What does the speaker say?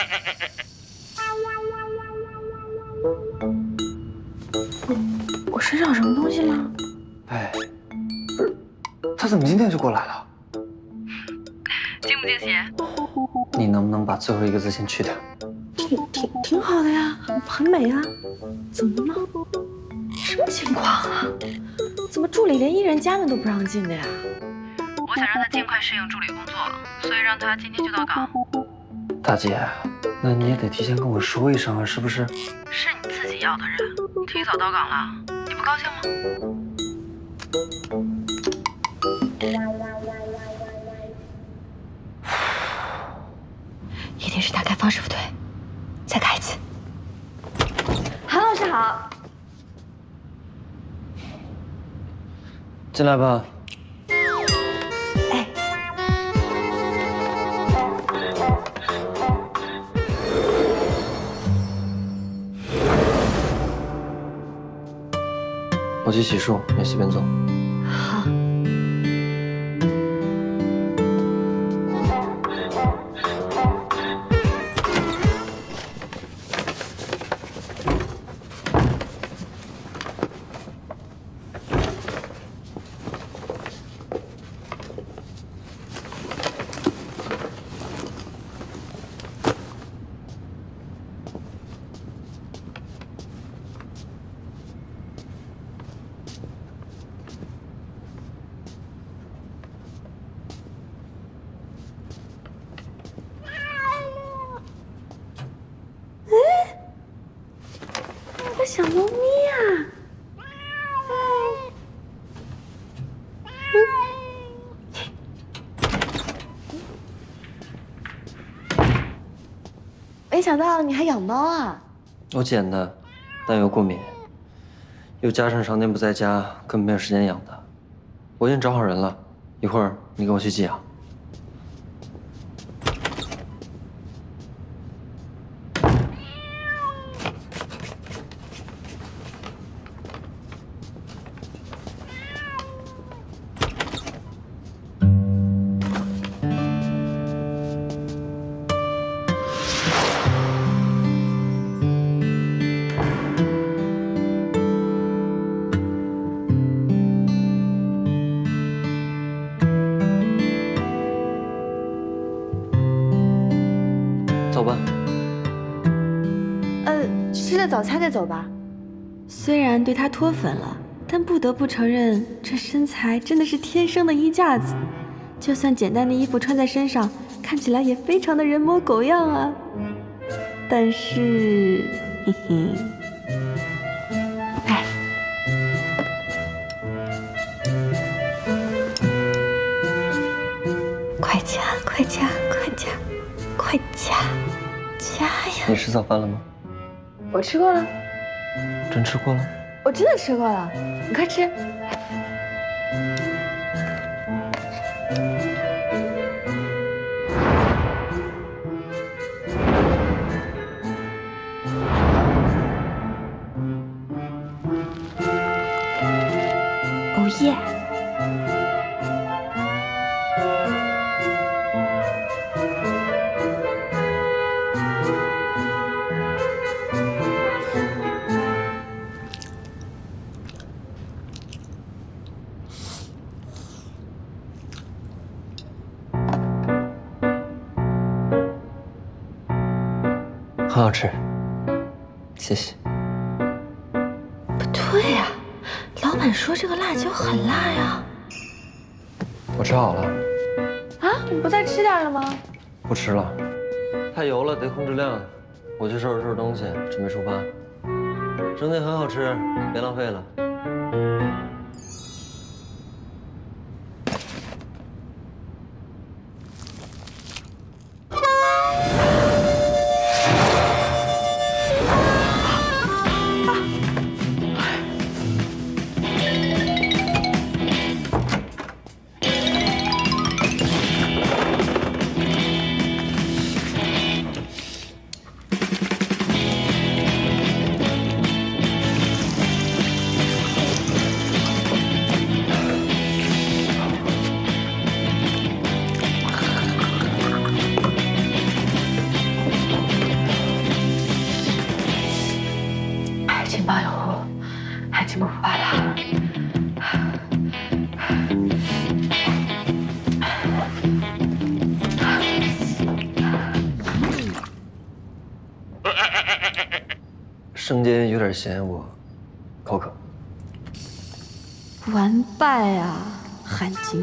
我身上有什么东西吗？哎，不是，他怎么今天就过来了？惊不惊喜？你能不能把最后一个字先去掉？挺挺挺好的呀，很很美啊。怎么了？什么情况啊？怎么助理连艺人家门都不让进的呀？我想让他尽快适应助理工作，所以让他今天就到岗。大姐，那你也得提前跟我说一声啊，是不是？是你自己要的人，提早到岗了，你不高兴吗？一定是打开方式不对，再开一次。韩老师好，进来吧。我去洗漱，你随便坐。好。小猫咪啊！没想到你还养猫啊！我捡的，但又过敏，又加上常年不在家，根本没有时间养它。我已经找好人了，一会儿你跟我去寄养。吃了早餐再走吧。虽然对他脱粉了，但不得不承认，这身材真的是天生的衣架子。就算简单的衣服穿在身上，看起来也非常的人模狗样啊。但是，嘿嘿，哎，快夹，快夹，快夹，快夹，夹呀！你吃早饭了吗？我吃过了，真吃过了？我真的吃过了，你快吃。哦耶！很好吃，谢谢。不对呀、老板说这个辣椒很辣呀。我吃好了，啊，你不再吃点了吗？不吃了，太油了，得控制量。我去收拾收拾东西，准备出发。生菜很好吃，别浪费了。经不办了。生煎有点咸，我口渴。完败啊，韩景